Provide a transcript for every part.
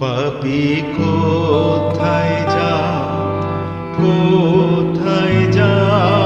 পাপি কোথায় যা কোথায় যাও?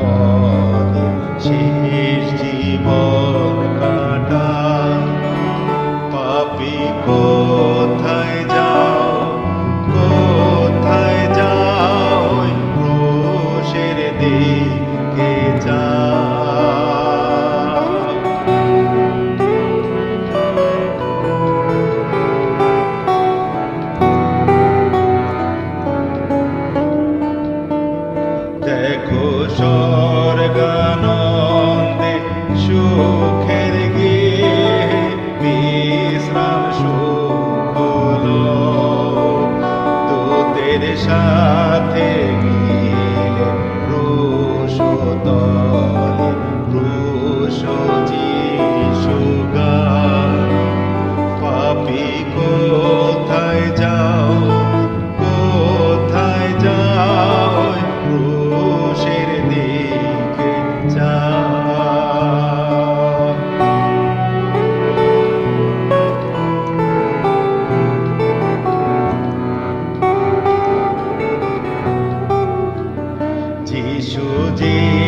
পথে শেষ জীবন কাটা। পাপি কোথায় যাও? কোথায় যাও? ক্রোশের দিকে যা দেখো সব see.